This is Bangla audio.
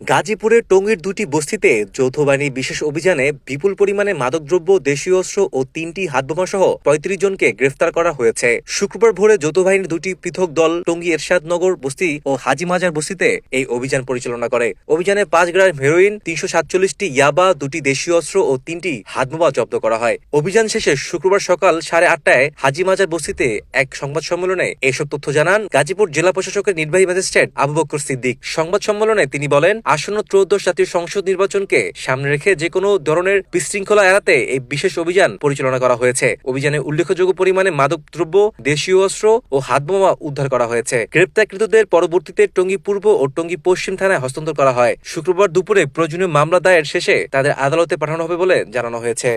গাজীপুরের টঙ্গীর দুটি বস্তিতে যৌথ বাহিনী বিশেষ অভিযানে বিপুল পরিমাণে মাদকদ্রব্য, দেশীয় অস্ত্র ও তিনটি হাতবোমা সহ পঁয়ত্রিশ জনকে গ্রেফতার করা হয়েছে। শুক্রবার ভোরে যৌথবাহিনীর দুটি পৃথক দল টঙ্গী এরশাদনগর বস্তি ও হাজিমাজার বস্তিতে এই অভিযান পরিচালনা করে। অভিযানে পাঁচ গ্রাম হেরোইন, তিনশো সাতচল্লিশটি ইয়াবা, দুটি দেশীয় অস্ত্র ও তিনটি হাতবোমা জব্দ করা হয়। অভিযান শেষে শুক্রবার সকাল সাড়ে আটটায় হাজিমাজার বস্তিতে এক সংবাদ সম্মেলনে এসব তথ্য জানান গাজীপুর জেলা প্রশাসকের নির্বাহী ম্যাজিস্ট্রেট আবু বকর সিদ্দিক। সংবাদ সম্মেলনে তিনি বলেন আসন্ন ত্রয়োদশ জাতীয় সংসদ নির্বাচনকে সামনে রেখে যে কোনো ধরনের বিশৃঙ্খলা এড়াতে এই বিশেষ অভিযান পরিচালনা করা হয়েছে। অভিযানে উল্লেখযোগ্য পরিমাণে মাদক দ্রব্য, দেশীয় অস্ত্র ও হাতবোমা উদ্ধার করা হয়েছে। গ্রেপ্তারকৃতদের পরবর্তীতে টঙ্গী পূর্ব ও টঙ্গী পশ্চিম থানায় হস্তান্তর করা হয়। শুক্রবার দুপুরে প্রয়োজনীয় মামলা দায়ের শেষে তাদের আদালতে পাঠানো হবে বলে জানানো হয়েছে।